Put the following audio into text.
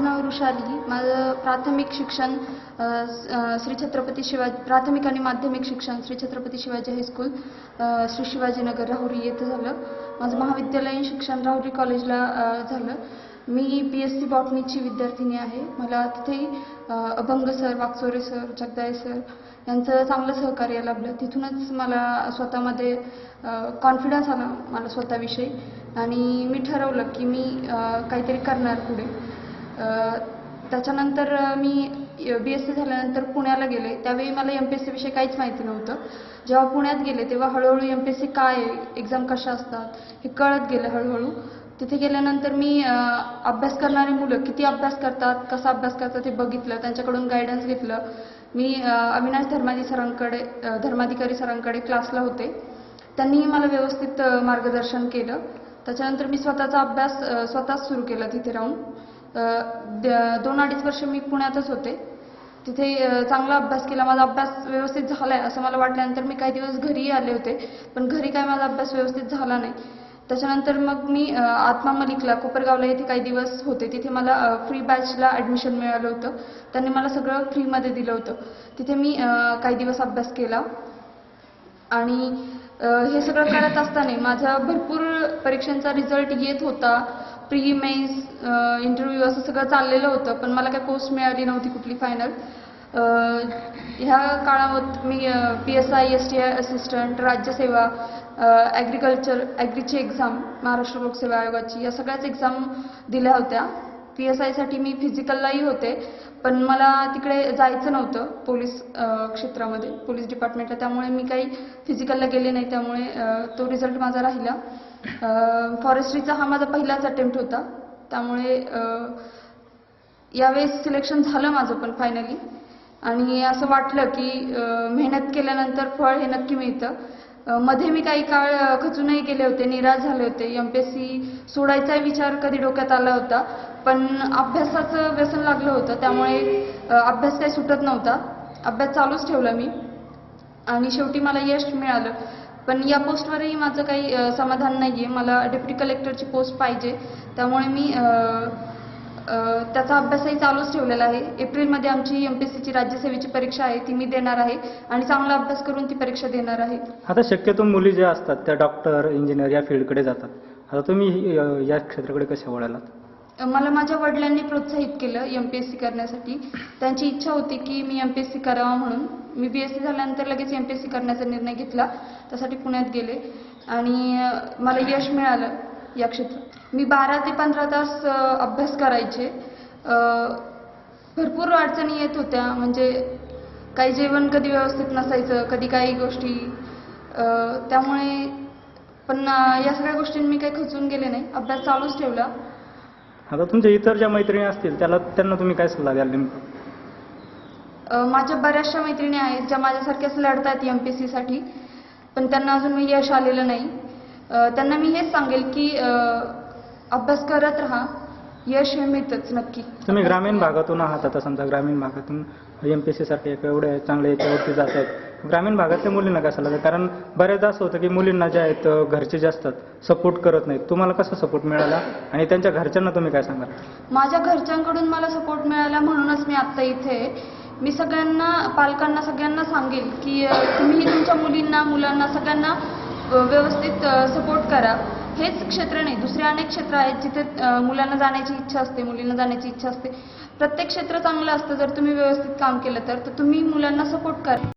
माझं नाव ऋषाली माझं प्राथमिक शिक्षण श्री छत्रपती शिवाजी प्राथमिक आणि माध्यमिक शिक्षण श्री छत्रपती शिवाजी हायस्कूल श्री शिवाजीनगर राहुरी येथे झालं. माझं महाविद्यालयीन शिक्षण राहुरी कॉलेजला झालं. मी पी एस सी बॉटनीची विद्यार्थिनी आहे. मला तिथेही Abhang sir Wakchaure sir Jagdale sir यांचं चांगलं सहकार्य लाभलं. तिथूनच मला स्वतःमध्ये कॉन्फिडन्स आला मला स्वतःविषयी. आणि मी ठरवलं की मी काहीतरी करणार पुढे. त्याच्यानंतर मी बी एस सी झाल्यानंतर पुण्याला गेले. त्यावेळी मला एम पी एस सीविषयी काहीच माहिती नव्हतं. जेव्हा पुण्यात गेले तेव्हा हळूहळू एम पी एस सी काय आहे? एक्झाम कशा असतात? हे कळत गेलं हळूहळू. तिथे गेल्यानंतर मी अभ्यास करणारी मुलं किती अभ्यास करतात? कसा अभ्यास करतात हे बघितलं. त्यांच्याकडून गायडन्स घेतलं. मी अविनाश धर्माजी सरांकडे धर्माधिकारी सरांकडे क्लासला होते. त्यांनीही मला व्यवस्थित मार्गदर्शन केलं. त्याच्यानंतर मी स्वतःचा अभ्यास स्वतःच सुरू केला तिथे राहून. दोन अडीच वर्ष मी पुण्यातच होते. तिथे चांगला अभ्यास केला. माझा अभ्यास व्यवस्थित झाला आहे असं मला वाटल्यानंतर मी काही दिवस घरीही आले होते पण घरी काय माझा अभ्यास व्यवस्थित झाला नाही. त्याच्यानंतर मग मी आत्मा मलिकला कोपरगावला येथे काही दिवस होते. तिथे मला फ्री बॅचला ॲडमिशन मिळालं होतं. त्यांनी मला सगळं फ्रीमध्ये दिलं होतं. तिथे मी काही दिवस अभ्यास केला. आणि हे सगळं करत असताना माझा भरपूर परीक्षांचा रिझल्ट येत होता. प्री मेन्स इंटरव्ह्यू असं सगळं चाललेलं होतं पण मला काही पोस्ट मिळाली नव्हती कुठली फायनल ह्या काळात मी P S I S T I assistant राज्यसेवा agriculture ॲग्रीची एक्झाम महाराष्ट्र लोकसेवा आयोगाची या सगळ्याच एक्झाम दिल्या होत्या. पी एस आयसाठी मी फिजिकललाही होते. पण मला तिकडे जायचं नव्हतं पोलीस क्षेत्रामध्ये पोलीस डिपार्टमेंटला. त्यामुळे मी काही फिजिकलला गेले नाही. त्यामुळे तो रिझल्ट माझा राहिला. फॉरेस्ट्रीचा हा माझा पहिलाच अटेम्प्ट होता. त्यामुळे यावेळेस सिलेक्शन झालं माझं पण फायनली आणि असं वाटलं की मेहनत केल्यानंतर फळ हे नक्की मिळतं. मध्ये मी काही काळ खचूनही गेले होते निराश झाले होते. एम पी एस सी सोडायचा विचार कधी डोक्यात आला होता पण अभ्यासाचं व्यसन लागलं होतं. त्यामुळे अभ्यास काही सुटत नव्हता. अभ्यास चालूच ठेवला मी. आणि शेवटी मला यश मिळालं. पण या पोस्टवरही माझं काही समाधान नाही आहे मला डेप्युटी कलेक्टरची पोस्ट पाहिजे. त्यामुळे मी त्याचा अभ्यासही चालूच ठेवलेला आहे. एप्रिलमध्ये आमची एम पी एस सीची राज्यसेवेची परीक्षा आहे ती मी देणार आहे आणि चांगला अभ्यास करून ती परीक्षा देणार आहे. आता शक्यतो मुली ज्या असतात त्या डॉक्टर इंजिनियर या फील्डकडे जातात. आता तुम्ही या क्षेत्राकडे कशा वळालात? मला माझ्या वडिलांनी प्रोत्साहित केलं एम पी एस सी करण्यासाठी. त्यांची इच्छा होती की मी एम पी एस सी करावं म्हणून. मी बी एस सी झाल्यानंतर लगेच एम पी एस सी करण्याचा निर्णय घेतला. त्यासाठी पुण्यात गेले आणि मला यश मिळालं या क्षेत्रात. मी बारा ते पंधरा तास अभ्यास करायचे. भरपूर अडचणी येत होत्या. म्हणजे काही जेवण कधी व्यवस्थित नसायचं कधी काही गोष्टी त्यामुळे पण या सगळ्या गोष्टींनी मी काही खचून गेले नाही. अभ्यास चालूच ठेवला. आता तुमच्या इतर ज्या मैत्रिणी असतील त्याला त्यांना तुम्ही काय सल्ला द्याल नेमकं? माझ्या बऱ्याचशा मैत्रिणी आहेत ज्या माझ्यासारख्याच लढतात एम पी साठी. पण त्यांना अजून मी यश आलेलं नाही. त्यांना मी हेच सांगेल की अभ्यास करत राहा. यश हे मिळतंच नक्की. तुम्ही ग्रामीण भागातून आहात आता समजा ग्रामीण भागातून एम पी एस सीसारखे एक एवढे चांगले याच्यावरती जात आहेत. ग्रामीण भागातल्या मुलींना काय सल्ला द्याल? कारण बऱ्याचदा असं होतं की मुलींना ज्या आहेत घरचे जे असतात सपोर्ट करत नाहीत. तुम्हाला कसा सपोर्ट मिळाला? आणि त्यांच्या घरच्यांना तुम्ही काय सांगाल? माझ्या घरच्यांकडून मला सपोर्ट मिळाला म्हणूनच मी आत्ता इथे. मी सगळ्यांना पालकांना सगळ्यांना सांगेल की अ, तुम्हीही तुमच्या मुलींना मुलांना सगळ्यांना व्यवस्थित सपोर्ट करा. हेच क्षेत्र नाही. दुसरे अनेक क्षेत्र आहेत जिथे मुलांना जाण्याची इच्छा असते मुलींना जाण्याची इच्छा असते. प्रत्येक क्षेत्र चांगलं असतं. जर तुम्ही व्यवस्थित काम केलं तर तुम्ही मुलांना सपोर्ट करा.